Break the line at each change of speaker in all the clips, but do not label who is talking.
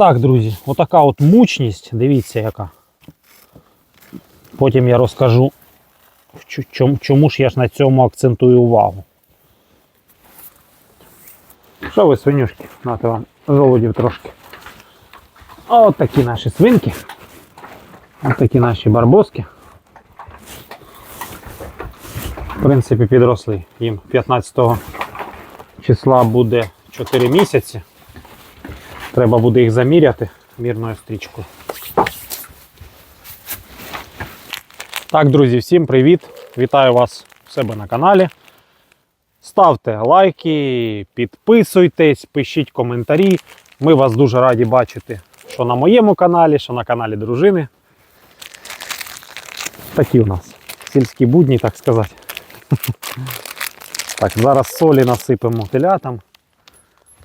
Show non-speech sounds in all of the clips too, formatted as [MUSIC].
так, друзі, отака от мучність, дивіться яка. Потім я розкажу, чому, ж я ж на цьому акцентую увагу. Що ви, свинюшки? Нате вам жолудів трошки. От такі наші свинки. От такі наші барбоски. В принципі, підросли. Їм 15 числа буде 4 місяці. Треба буде їх заміряти мірною стрічкою. Так, друзі, всім привіт! Вітаю вас у себе на каналі. Ставте лайки, підписуйтесь, пишіть коментарі. Ми вас дуже раді бачити, що на моєму каналі, що на каналі дружини. Такі у нас сільські будні, так сказати. [LAUGHS] Так, зараз солі насипемо телятам,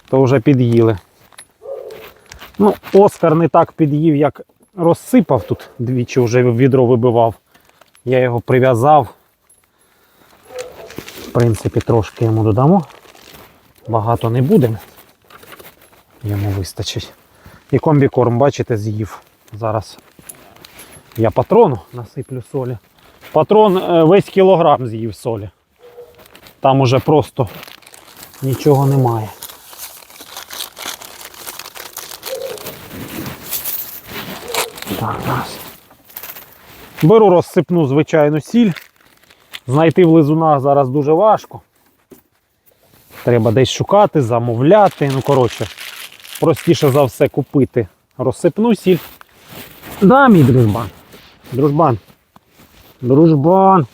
то вже під'їли. Ну, Оскар не так під'їв, як розсипав тут, двічі вже відро вибивав. Я його прив'язав. В принципі, трошки йому додамо. Багато не будемо. Йому вистачить. І комбікорм, бачите, з'їв. Зараз я патрону насиплю солі. Патрон е, весь кілограм з'їв солі. Там уже просто нічого немає. Так, раз. Беру розсипну звичайну сіль. Знайти в лизунах зараз дуже важко. Треба десь шукати, замовляти. Ну, коротше, простіше за все купити розсипну сіль. Да, мій дружбан. Дружбан. Дружбан.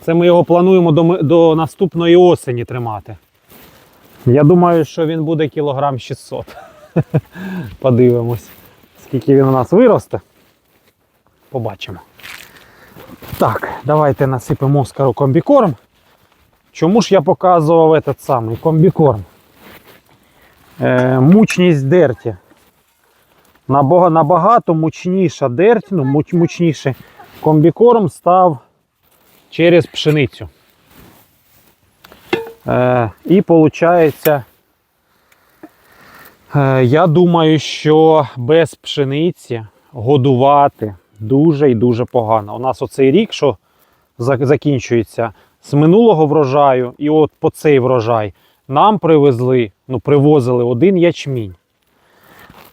Це ми його плануємо до, до наступної осені тримати. Я думаю, що він буде кілограм 600. [LAUGHS] Подивимось, скільки він у нас виросте. Побачимо. Так, давайте насипемо Оскару комбікорм. Чому ж я показував этот самий комбікорм? Е, мучність дерті. Набагато мучніша дерть, ну, муч, мучніше комбікорм став через пшеницю. Е, і виходить, я думаю, що без пшениці годувати дуже і дуже погано. У нас оцей рік, що закінчується з минулого врожаю, і от по цей врожай нам привезли, ну, привозили один ячмінь.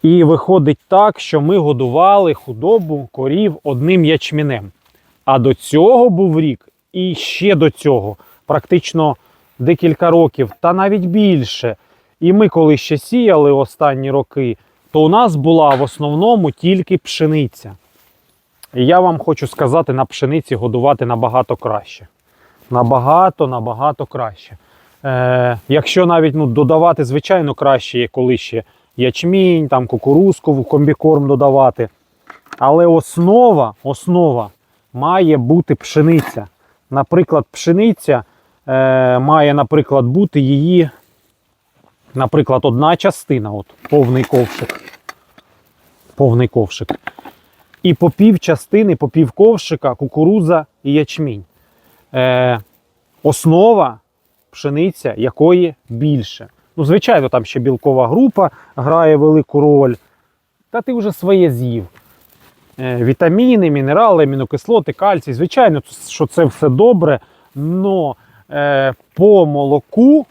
І виходить так, що ми годували худобу корів одним ячмінем. А до цього був рік, і ще до цього, практично декілька років, та навіть більше. І ми, коли ще сіяли останні роки, то у нас була в основному тільки пшениця. І я вам хочу сказати, на пшениці годувати набагато краще. Набагато, набагато краще. Е, якщо навіть ну, додавати, звичайно, краще, є коли ще ячмінь, там, кукурузку комбікорм додавати. Але основа, основа має бути пшениця. Наприклад, пшениця е, має, наприклад, бути її, наприклад, одна частина, от, повний ковшик. Повний ковшик. І по пів частини, по пів ковшика кукуруза і ячмінь. Е, основа пшениця, якої більше. Ну, звичайно, там ще білкова група грає велику роль. Та ти вже своє з'їв. Е, вітаміни, мінерали, амінокислоти, кальцій. Звичайно, що це все добре. Но е, по молоку,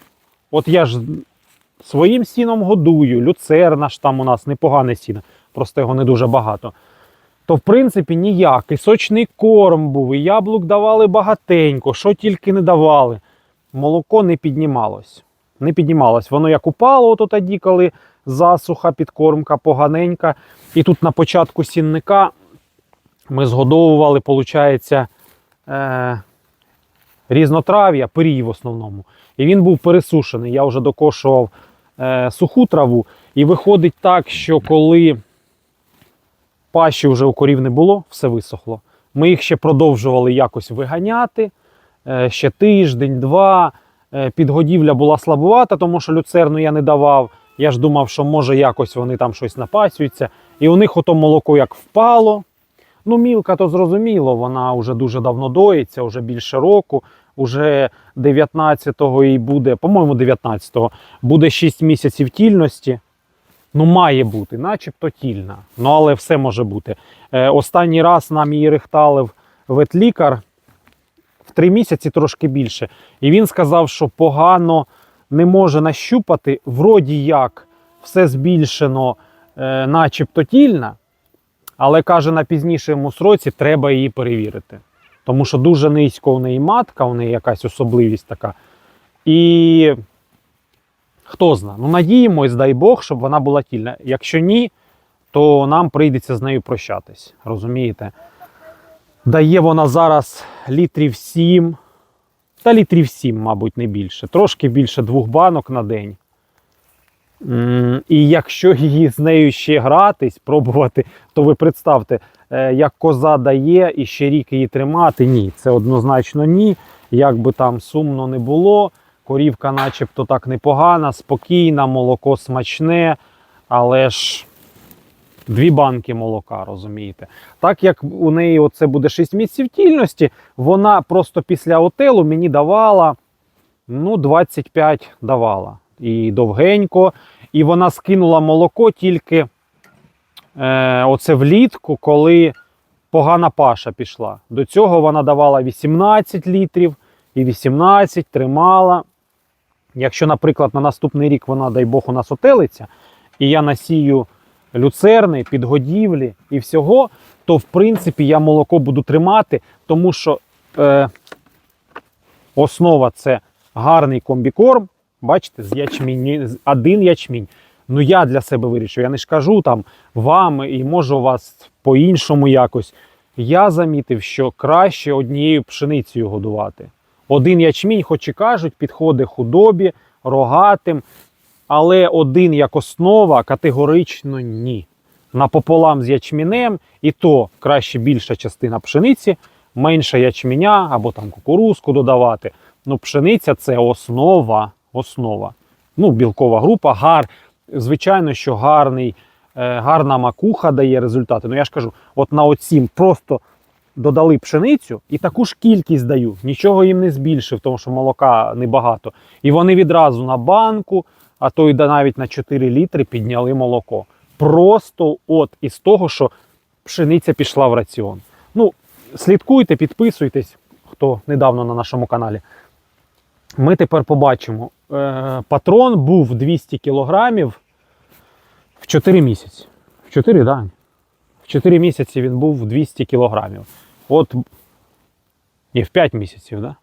от я ж своїм сіном годую, люцерна ж там у нас непогане сіно, просто його не дуже багато. То, в принципі, ніякий. Сочний корм був, і яблук давали багатенько, що тільки не давали. Молоко не піднімалось. Не піднімалось. Воно як упало ото тоді, коли засуха, підкормка поганенька. І тут на початку сінника ми згодовували, виходить, е, різнотрав'я, пирій в основному. І він був пересушений. Я вже докошував е, суху траву. І виходить так, що коли пащі вже у корів не було, все висохло. Ми їх ще продовжували якось виганяти. Е, ще тиждень, два. Е, Підгодівля була слабувата, тому що люцерну я не давав. Я ж думав, що може якось вони там щось напасюються. І у них ото молоко як впало. Ну, мілка, то зрозуміло, вона вже дуже давно доїться, вже більше року. Уже 19-го і буде, по-моєму, 19-го буде 6 місяців тільності. Ну, має бути, начебто тільна. Ну, але все може бути. Е, останній раз нам її рихталив ветлікар в три місяці трошки більше. І він сказав, що погано не може нащупати, вроді як все збільшено, е, начебто тільна, але каже, на пізнішому сроці треба її перевірити. Тому що дуже низько у неї матка, у неї якась особливість така. І хто зна, ну надіємось, дай Бог, щоб вона була тільна. Якщо ні, то нам прийдеться з нею прощатись. Розумієте? Дає вона зараз літрів 7, та літрів 7, мабуть, не більше. Трошки більше двох банок на день. І якщо її з нею ще гратись, пробувати, то ви представте, е, як коза дає і ще рік її тримати. Ні, це однозначно ні. Як би там сумно не було, корівка начебто так непогана, спокійна, молоко смачне, але ж дві банки молока, розумієте. Так як у неї оце буде 6 місяців тільності, вона просто після отелу мені давала ну, 25 давала. І довгенько. І вона скинула молоко тільки е, оце влітку, коли погана паша пішла. До цього вона давала 18 літрів і 18 тримала. Якщо, наприклад, на наступний рік вона, дай Бог, у нас отелиться, і я насію люцерни, підгодівлі і всього, то в принципі я молоко буду тримати, тому що е, основа це гарний комбікорм. Бачите, з ячмінь, один ячмінь. Ну я для себе вирішив. Я не ж кажу там вам і може у вас по-іншому якось. Я замітив, що краще однією пшеницею годувати. Один ячмінь, хоч і кажуть, підходить худобі, рогатим, але один як основа категорично ні. Напополам з ячмінем, і то краще більша частина пшениці, менше ячменя або там кукурузку додавати. Ну, пшениця це основа. Основа. Ну, білкова група, гар. Звичайно, що гарний, е, гарна макуха дає результати. Ну я ж кажу, от на оцім просто додали пшеницю і таку ж кількість даю. Нічого їм не збільшив, тому що молока небагато. І вони відразу на банку, а то й навіть на 4 літри підняли молоко. Просто от із того, що пшениця пішла в раціон. Ну, слідкуйте, підписуйтесь, хто недавно на нашому каналі. Ми тепер побачимо. Е, патрон був 200 кілограмів в 4 місяці. В 4, да. В 4 місяці він був 200 кілограмів. От. Ні, в 5 місяців, да?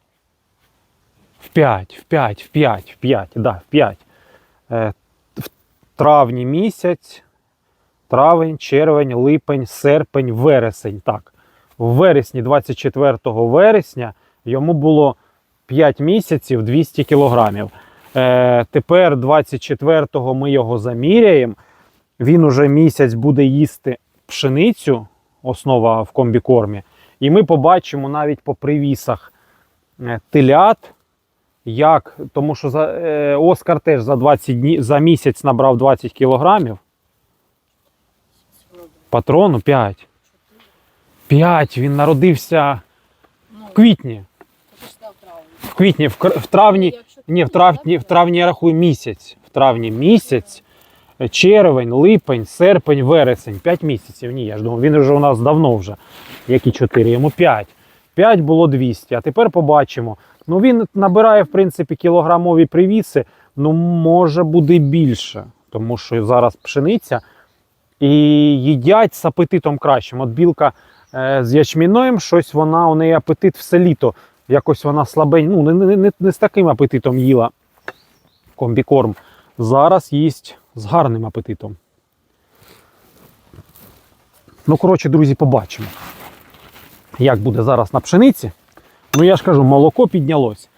В 5, в 5, в 5, в 5, да, в 5. Е, в травні місяць, травень, червень, липень, серпень, вересень. Так. В вересні, 24 вересня, йому було 5 місяців 200 кілограмів. Е, тепер 24-го ми його заміряємо. Він уже місяць буде їсти пшеницю, основа в комбікормі. І ми побачимо навіть по привісах е, телят, як, тому що за, е, Оскар теж за 20 днів, за місяць набрав 20 кілограмів. Патрону 5. 5. Він народився в квітні. Квітні, в, кр- в травні. Ні, в травні, в травні я рахую місяць. В травні місяць, е, червень, липень, серпень, вересень. 5 місяців. Ні, я ж думав, він вже у нас давно вже. Які 4, йому 5. 5 було 200. А тепер побачимо. Ну він набирає, в принципі, кілограмові привіси. Ну, може буде більше. Тому що зараз пшениця. І їдять з апетитом кращим. От білка е, з ячміною, щось вона, у неї апетит все літо. Якось вона слабень, ну, не, не, не, не з таким апетитом їла комбікорм. Зараз їсть з гарним апетитом. Ну, коротше, друзі, побачимо, як буде зараз на пшениці. Ну, я ж кажу, молоко піднялось.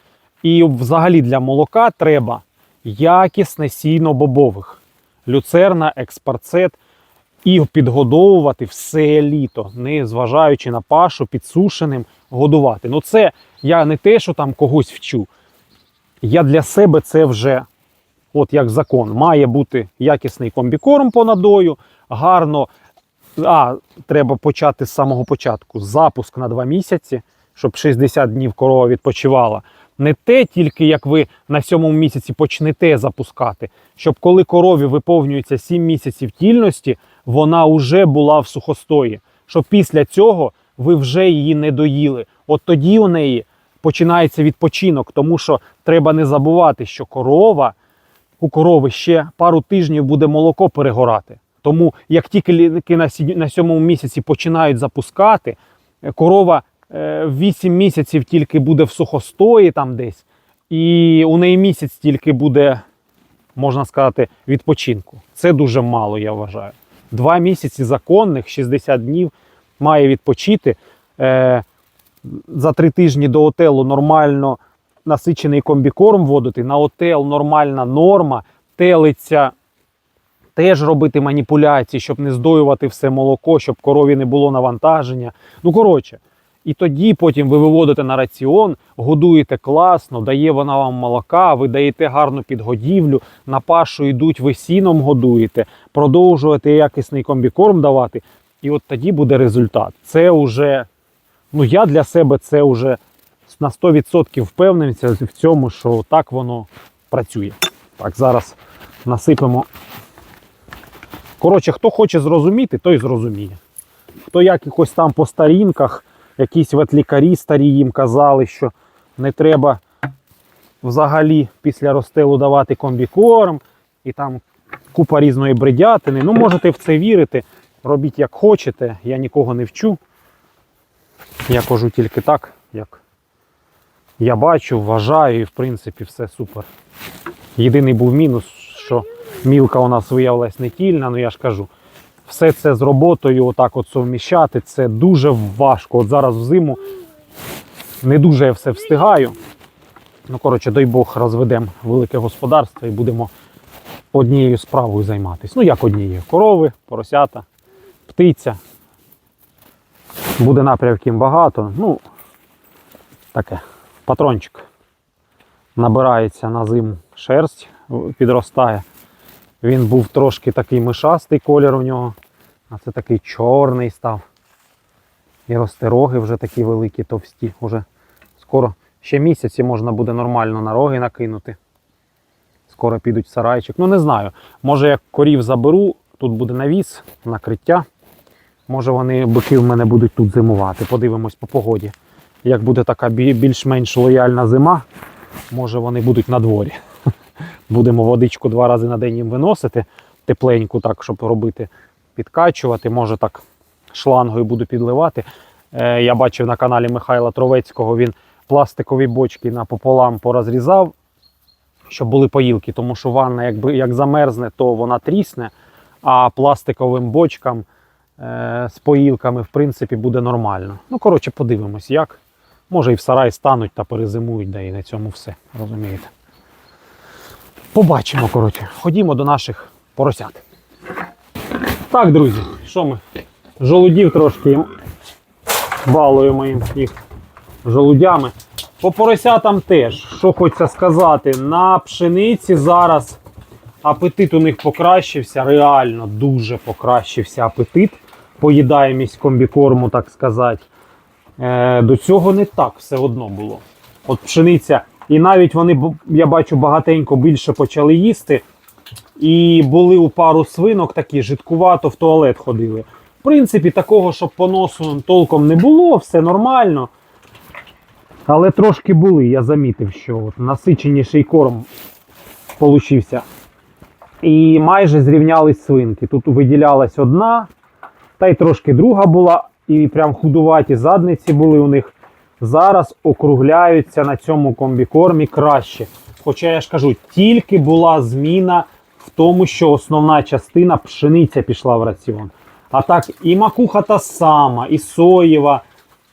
І взагалі для молока треба якісне сіно бобових. Люцерна, експарцет. І підгодовувати все літо, не зважаючи на пашу, підсушеним, годувати. Ну, це я не те, що там когось вчу. Я для себе це вже, от як закон, має бути якісний комбікорм по надою, гарно. А, треба почати з самого початку. Запуск на 2 місяці, щоб 60 днів корова відпочивала. не те, тільки як ви на сьомому місяці почнете запускати, щоб коли корові виповнюється 7 місяців тільності, вона вже була в сухостої. Щоб після цього ви вже її не доїли. От тоді у неї починається відпочинок, тому що треба не забувати, що корова у корови ще пару тижнів буде молоко перегорати. Тому як тільки ліки на сьомому місяці починають запускати, е, корова е, в 8 місяців тільки буде в сухостої там десь, і у неї місяць тільки буде, можна сказати, відпочинку. Це дуже мало, я вважаю. Два місяці законних, 60 днів має відпочити. Е, за три тижні до отелу нормально насичений комбікорм вводити, на отел нормальна норма, телиця теж робити маніпуляції, щоб не здоювати все молоко, щоб корові не було навантаження. Ну, коротше, і тоді потім ви виводите на раціон, годуєте класно, дає вона вам молока, ви даєте гарну підгодівлю, на пашу йдуть, ви сіном годуєте, продовжуєте якісний комбікорм давати. І от тоді буде результат. Це вже, ну я для себе це вже на 100% впевнений в цьому, що так воно працює. Так, зараз насипемо. Коротше, хто хоче зрозуміти, той зрозуміє. Хто якось там по старінках, якісь ветлікарі старі їм казали, що не треба взагалі після розстелу давати комбікорм і там купа різної бредятини. Ну, можете в це вірити, робіть як хочете, я нікого не вчу. Я кажу тільки так, як я бачу, вважаю, і в принципі все супер. Єдиний був мінус, що мілка у нас виявилась не тільна, ну я ж кажу, все це з роботою отак от совміщати, це дуже важко. От зараз в зиму не дуже я все встигаю. Ну, коротше, дай Бог, розведемо велике господарство і будемо однією справою займатися. Ну, як однією? Корови, поросята, птиця. Буде напрямків багато. Ну, таке, патрончик. Набирається на зиму шерсть, підростає. Він був трошки такий мишастий колір у нього, а це такий чорний став. І росте вже такі великі, товсті. Уже скоро ще місяці можна буде нормально на роги накинути. Скоро підуть в сарайчик. Ну не знаю. Може як корів заберу, тут буде навіс, накриття. Може вони бики в мене будуть тут зимувати. Подивимось по погоді. Як буде така більш-менш лояльна зима, може вони будуть на дворі. Будемо водичку два рази на день їм виносити, тепленьку, так, щоб робити, підкачувати. Може так шлангою буду підливати. Е, я бачив на каналі Михайла Тровецького, він пластикові бочки напополам порозрізав, щоб були поїлки, тому що ванна, якби як замерзне, то вона трісне, а пластиковим бочкам е, з поїлками, в принципі, буде нормально. Ну, коротше, подивимось, як. Може і в сарай стануть та перезимують, да і на цьому все. Розумієте? Побачимо, коротше. Ходімо до наших поросят. Так, друзі, що ми? Жолудів трошки балуємо їм їх жолудями. По поросятам теж, що хочеться сказати, на пшениці зараз апетит у них покращився, реально дуже покращився апетит. Поїдаємість комбікорму, так сказати. Е, до цього не так все одно було. От пшениця, і навіть вони, я бачу, багатенько більше почали їсти. І були у пару свинок такі, жидкувато в туалет ходили. В принципі, такого, щоб поносу толком не було, все нормально. Але трошки були, я замітив, що от насиченіший корм получився. І майже зрівнялись свинки. Тут виділялась одна, та й трошки друга була, і прям худуваті задниці були у них. Зараз округляються на цьому комбікормі краще. Хоча я ж кажу, тільки була зміна в тому, що основна частина пшениця пішла в раціон. А так і макуха та сама, і соєва.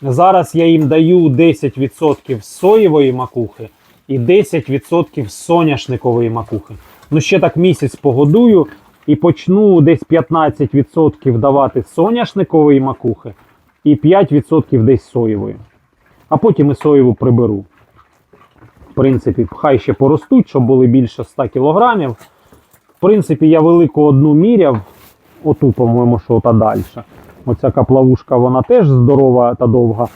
Зараз я їм даю 10% соєвої макухи і 10% соняшникової макухи. Ну, ще так місяць погодую і почну десь 15% давати соняшникової макухи і 5% десь соєвої. А потім і соєву приберу. В принципі, хай ще поростуть, щоб були більше 100 кг. В принципі, я велику одну міряв, оту, по-моєму, що та далі. Оця каплавушка, вона теж здорова та довга.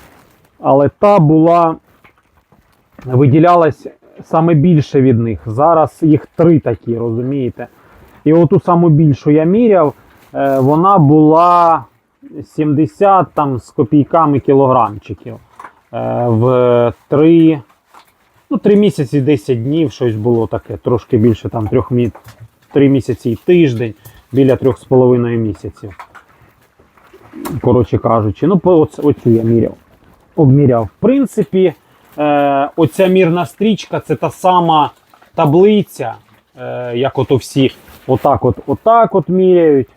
Але та була виділялась саме більше від них. Зараз їх три такі, розумієте? І оту саму більшу я міряв, е, вона була 70 там, з копійками кілограмчиків. Е, В 3, ну, 3 місяці 10 днів щось було таке, трошки більше там 3, мі... 3 місяці і тиждень, біля 3,5 місяців. Коротше кажучи, ну оцю я міряв. Обміряв. В принципі, е, оця мірна стрічка це та сама таблиця, е, як ото всі отак от, отак от міряють.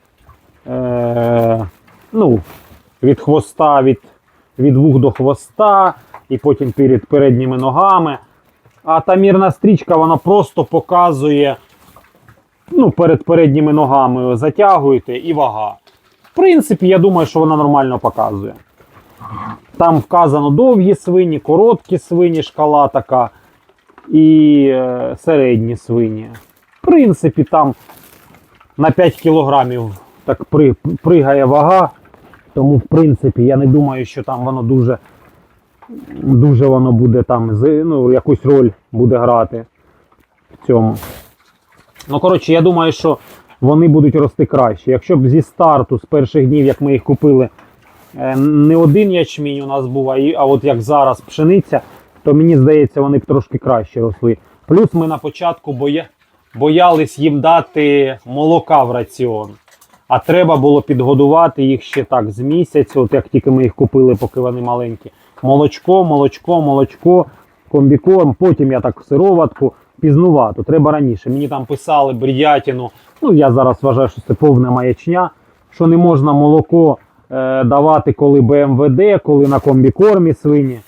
Е, ну, від хвоста, від, від вух до хвоста, і потім перед передніми ногами. А та мірна стрічка вона просто показує ну, перед передніми ногами затягуєте і вага. В принципі, я думаю, що вона нормально показує. Там вказано довгі свині, короткі свині, шкала така, і е, середні свині. В принципі, там на 5 кілограмів так при, пригає вага. Тому, в принципі, я не думаю, що там воно дуже, дуже воно буде там, ну, якусь роль буде грати в цьому. Ну, коротше, я думаю, що вони будуть рости краще. Якщо б зі старту, з перших днів, як ми їх купили, е, не один ячмінь у нас був, а, от як зараз пшениця, то мені здається, вони б трошки краще росли. Плюс ми на початку боя... боялись їм дати молока в раціон. А треба було підгодувати їх ще так з місяця, от як тільки ми їх купили, поки вони маленькі. Молочко, молочко, молочко, комбікорм, потім я так сироватку, пізнувато, треба раніше. Мені там писали бредятину. Ну, я зараз вважаю, що це повна маячня, що не можна молоко е, давати, коли БМВД, коли на комбікормі свині.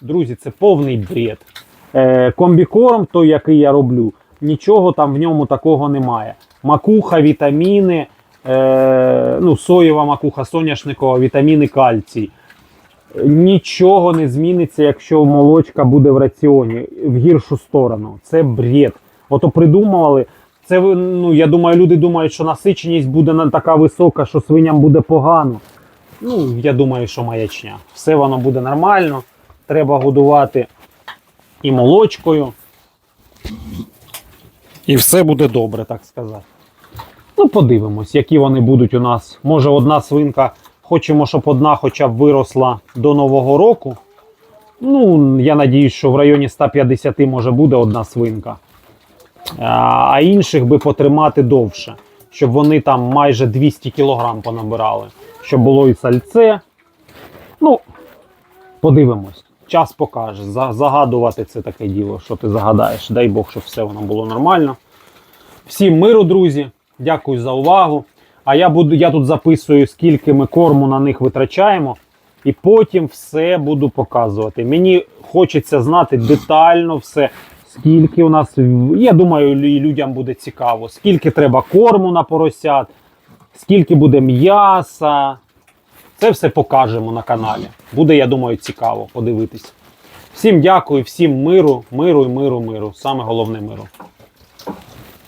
Друзі, це повний бред. Е, комбікорм, той, який я роблю, нічого там в ньому такого немає. Макуха, вітаміни, е, ну, соєва макуха, соняшникова, вітаміни, кальцій. Нічого не зміниться, якщо молочка буде в раціоні в гіршу сторону. Це бред. Ото придумували. Це ну, я думаю, люди думають, що насиченість буде така висока, що свиням буде погано. Ну, я думаю, що маячня. Все воно буде нормально. Треба годувати і молочкою. І все буде добре, так сказати. Ну, подивимось, які вони будуть у нас. Може, одна свинка, хочемо, щоб одна хоча б виросла до Нового року. Ну, я надіюсь, що в районі 150 може буде одна свинка. А інших би потримати довше, щоб вони там майже 200 кг понабирали. Щоб було і сальце. Ну, подивимось. Час покаже. Загадувати це таке діло, що ти загадаєш. Дай Бог, щоб все воно було нормально. Всім миру, друзі. Дякую за увагу. А я буду, я тут записую, скільки ми корму на них витрачаємо, і потім все буду показувати. Мені хочеться знати детально все, скільки у нас. Я думаю, лю- людям буде цікаво, скільки треба корму на поросят, скільки буде м'яса. Це все покажемо на каналі. Буде, я думаю, цікаво подивитись. Всім дякую, всім миру, миру і миру, миру. Саме головне миру.